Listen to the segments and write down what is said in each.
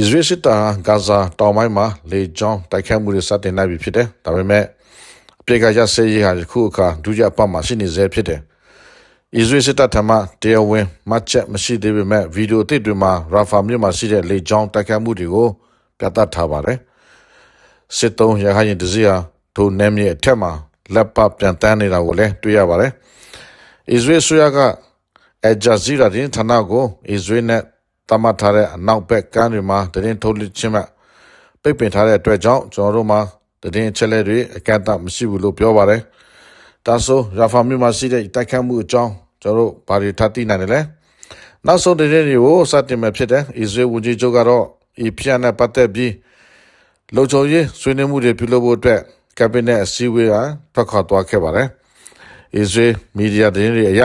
အစ္စရေးစစ်တပ်ဟာဂါဇာတောင်ပိုင်းမှာလေကြောင်းတိုက်ခိုက်မှုတွေစတင်လိုက်ပြီဖြစ်တယ်။ဒါပေမဲ့အပြစ်ကရစေးရေးဟာယခုအခါဒုတိယပတ်မှာရှိနေသေးဖြစ်တယ်။အစ္စရေးစစ်တပ်ထံမှတရားဝင်မှတ်ချက်မရှိသေးပေမဲ့ဗီဒီယိုအသစ်တွေမှာရာဖာမြို့မှာရှိတဲ့လေကြောင်းတိုက်ခိုက်မှုတွေကိုပြသထားပါတယ်။စစ်တုံးရဟရင်တစည်းဟာထိုနယ်မြေအထက်မှာလက်ပပြန်တန်းနေတာကိုလည်းတွေ့ရပါတယ်။အစ္စရေးဆိုရကအဂျာဇီရာတင်ဌာနကိုအစ္စရေးနဲ့ တမတ်ထားတဲ့အနောက်ဘက်ကမ်းတွေမှာတရင်ထုတ်လွှင့်ခြင်းမှပိတ်ပင်ထားတဲ့အတွက်ကြောင့်ကျွန်တော်တို့မှာတရင်ချက်လက်တွေအကန့်အသတ်မရှိဘူးလို့ပြောပါတယ်။ဒါဆိုရာဖာမြို့မှာရှိတဲ့တိုက်ခတ်မှုအကြောင်းကျွန်တော်တို့ဘာတွေထပ်သိနိုင်တယ်လဲ။နောက်ဆုံးတရင်တွေကိုစတင်မဲ့ဖြစ်တဲ့အစ္စရေးဝန်ကြီးချုပ်ကတော့ဤပြန်နဲ့ပတ်သက်ပြီးလုံခြုံရေးဆွေးနွေးမှုတွေပြုလုပ်ဖို့အတွက်ကက်ဘိနက်အစည်းအဝေးကထွက်ခွာသွားခဲ့ပါတယ်။အစ္စရေးမီဒီယာသတင်းတွေအရ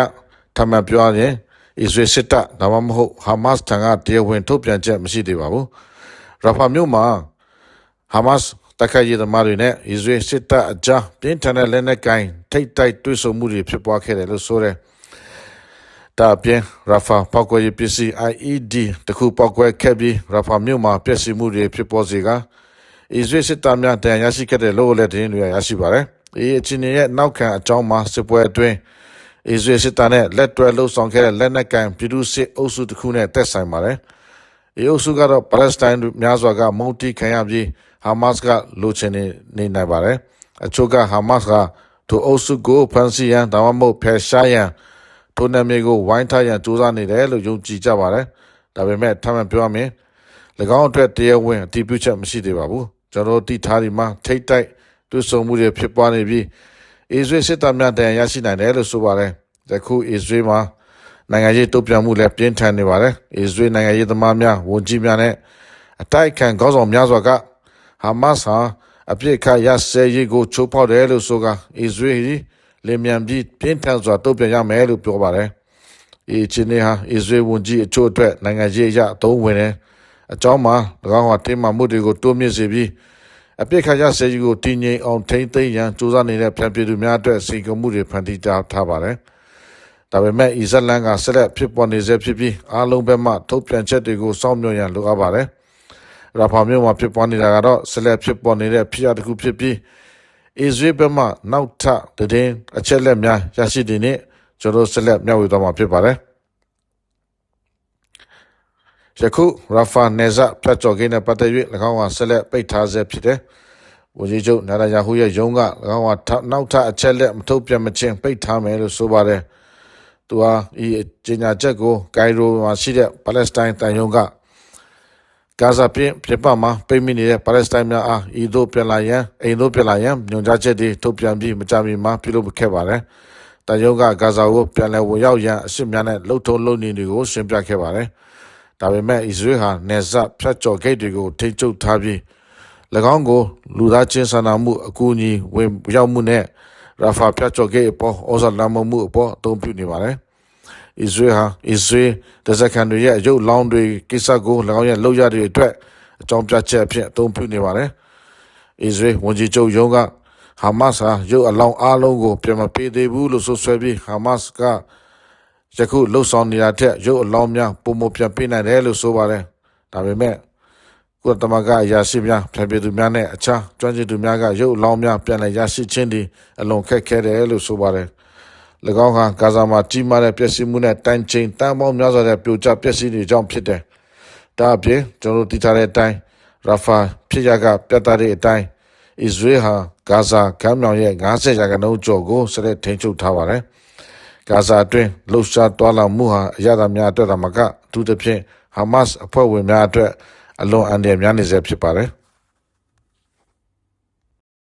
ထပ်မံပြောရရင် အစ္စရေးစစ်တပ်ဒါမှမဟုတ်ဟာမတ်စ်ထံကတရားဝင်ထုတ်ပြန်ချက်မရှိသေးပါဘူး။ရာဖာမြို့မှာဟာမတ်စ်တခိုင်ရသမားတွေနဲ့အစ္စရေးစစ်တပ်အကြားပြင်းထန်တဲ့လက်နက်ကိုင်ထိတ်တိုက်တွေ့ဆုံမှုတွေဖြစ်ပွားခဲ့တယ်လို့ဆိုတယ်။ဒါပြင်ရာဖာပောက်ကွဲရေးပစ္စည်း IED တခုပောက်ကွဲခဲ့ပြီးရာဖာမြို့မှာပျက်စီးမှုတွေဖြစ်ပေါ်စေကအစ္စရေးစစ်တပ်များတန်ရရှိခဲ့တဲ့လို့လည်းတင်းတွေရရှိပါတယ်။ဒီအချင်းရဲ့နောက်ခံအကြောင်းမှာစစ်ပွဲအတွင်း အစ္စရေးစစ်တပ်နဲ့လက်တွဲလှုပ်ဆောင်ခဲ့တဲ့လက်နက်ကန်ပြည်သူစစ်အုပ်စုတစ်ခုနဲ့တက်ဆိုင်ပါတယ်။ဒီအုပ်စုကတော့ပါလက်စတိုင်းများစွာကမုန်တီခံရပြီးဟာမတ်စ်ကလိုချင်နေနေနိုင်ပါတယ်။အချို့ကဟာမတ်စ်ကသူအုပ်စုကိုဖန်ဆီးရန်ဒါမှမဟုတ်ဖယ်ရှားရန်ထိုနယ်မြေကိုဝိုင်းထားရန်စူးစမ်းနေတယ်လို့ယုံကြည်ကြပါတယ်။ဒါပေမဲ့ထပ်မံပြောရမယ်၎င်းအတွက်တရားဝင်အတည်ပြုချက်မရှိသေးပါဘူး။ကျွန်တော်တို့တိထားဒီမှာထိတ်တိုက်တွေ့ဆုံမှုတွေဖြစ်ပွားနေပြီး အစ္စရေးစစ်တပ်များတန်ရရှိနိုင်တယ်လို့ဆိုပါတယ်။ယခုအစ္စရေးမှာနိုင်ငံရေးတုံ့ပြန်မှုလည်းပြင်းထန်နေပါတယ်။အစ္စရေးနိုင်ငံရေးသမားများဝန်ကြီးများနဲ့အတိုက်ခံခေါင်းဆောင်များစွာကဟာမတ်စ်ဟာအပြစ်ခတ်ရစဲရေးကိုချိုးဖောက်တယ်လို့ဆိုကအစ္စရေးလင်မြန်ပြီးပြင်းထန်စွာတုံ့ပြန်ရမယ်လို့ပြောပါတယ်။ဒီချင်းနေဟာအစ္စရေးဝန်ကြီးအချို့အတွက်နိုင်ငံရေးအရအသုံးဝင်တယ်။အကြောင်းမှာ၎င်းဟာတင်းမာမှုတွေကိုတိုးမြင့်စေပြီး အပြစ်ခတ်ရစဲကြီးကိုတည်ငြိမ်အောင်ထိမ့်သိမ်းရန်စူးစမ်းနေတဲ့ပြည်ပြည်သူများအတွက်စီကံမှုတွေဖန်တီးထားပါတယ်။ဒါပေမဲ့အီဇလန်ကဆက်လက်ဖြစ်ပေါ်နေစေဖြစ်ပြီးအားလုံးဘက်မှထုတ်ပြန်ချက်တွေကိုစောင့်မျှော်ရန်လိုအပ်ပါတယ်။ရာဖာမြို့မှာဖြစ်ပေါ်နေတာကတော့ဆက်လက်ဖြစ်ပေါ်နေတဲ့ဖြစ်ရပ်တစ်ခုဖြစ်ပြီးအစ္စရေးဘက်မှနောက်ထပ်တည်င်းအချက်လက်များရရှိတဲ့နေ့ကျွန်တော်ဆက်လက်မျှဝေသွားမှာဖြစ်ပါတယ်။ ယခုရာဖာနေဇာဖတ်ကြော်ကိန်းနဲ့ပတ်သက်၍၎င်းကဆက်လက်ပိတ်ထားဆဲဖြစ်တယ်။ဝန်ကြီးချုပ်နာရယာဟူရဲ့ရုံးက၎င်းကနောက်ထပ်အချက်လက်မထုတ်ပြန်မချင်းပိတ်ထားမယ်လို့ဆိုပါတယ်။သူဟာဤကြေညာချက်ကိုဂိုင်ရိုမှာရှိတဲ့ပါလက်စတိုင်းတန်ယုံကဂါဇာပြင်ပြပမှာပိတ်မိနေတဲ့ပါလက်စတိုင်းများအားဤသို့ပြန်လာရန်အိမ်သို့ပြန်လာရန်ညွှန်ကြားချက်တွေထုတ်ပြန်ပြီးမကြမီမှာပြုလုပ်ခဲ့ပါတယ်။တန်ယုံကဂါဇာကိုပြန်လည်ဝင်ရောက်ရန်အရှိများနဲ့လှုပ်ထုံးလုပ်နေတွေကိုရှင်းပြခဲ့ပါတယ်။ ဒါပေမဲ့အစ္စရေးဟာနေဇတ်ဖြတ်ကျော်ဂိတ်တွေကိုထိန်းချုပ်ထားပြီး၎င်းကိုလူသားချင်းစာနာမှုအကူအညီဝင်ရောက်မှုနဲ့ရာဖာဖြတ်ကျော်ဂိတ်အပေါ်ဩဇာလွှမ်းမိုးမှုအပေါ်အသုံးပြုနေပါတယ်။အစ္စရေးဟာအစ္စရေးဒဇကန်တွေရဲ့ရုပ်လောင်းတွေကိစ္စကို၎င်းရဲ့လောက်ရတဲ့အတွက်အကြောင်းပြချက်အဖြစ်အသုံးပြုနေပါတယ်။အစ္စရေးဝန်ကြီးချုပ်ယုံကဟာမတ်စ်ဟာရုပ်အလောင်းအလုံးကိုပြန်မပေးသေးဘူးလို့ဆိုဆွဲပြီးဟာမတ်စ်က ယခုလှုပ်ဆောင်နေတာထက်ရုပ်အလောင်းများပုံမပြန်ပြနိုင်တယ်လို့ဆိုပါတယ်ဒါပေမဲ့ကုလသမဂ္ဂအရာရှိများပြည်ပြည်သူများနဲ့အခြားကျွမ်းကျင်သူများကရုပ်အလောင်းများပြန်လည်ရရှိခြင်းဒီအလွန်ခက်ခဲတယ်လို့ဆိုပါတယ်၎င်းဟာဂါဇာမှာကြီးမားတဲ့ပျက်စီးမှုနဲ့တန်ချိန်တန်ပေါင်းများစွာတဲ့ပြိုကျပျက်စီးနေကြောင်းဖြစ်တယ်ဒါအပြင်ကျွန်တော်တို့တည်ထားတဲ့အတိုင်းရာဖာဖြစ်ရကပြတ်သားတဲ့အတိုင်းအစ္စရေးဟာဂါဇာကမ်းမြောင်ရဲ့90ရာခိုင်နှုန်းကျော်ကိုဆက်လက်ထိန်းချုပ်ထားပါတယ် ဂါဇာအတွင်းလှုပ်ရှားတွာလာမှုဟာအရသာများအတွက်သာမကအထူးသဖြင့်ဟာမတ်စ်အဖွဲ့ဝင်များအတွက်အလွန်အန္တရာယ်များနေစေဖြစ်ပါတယ်။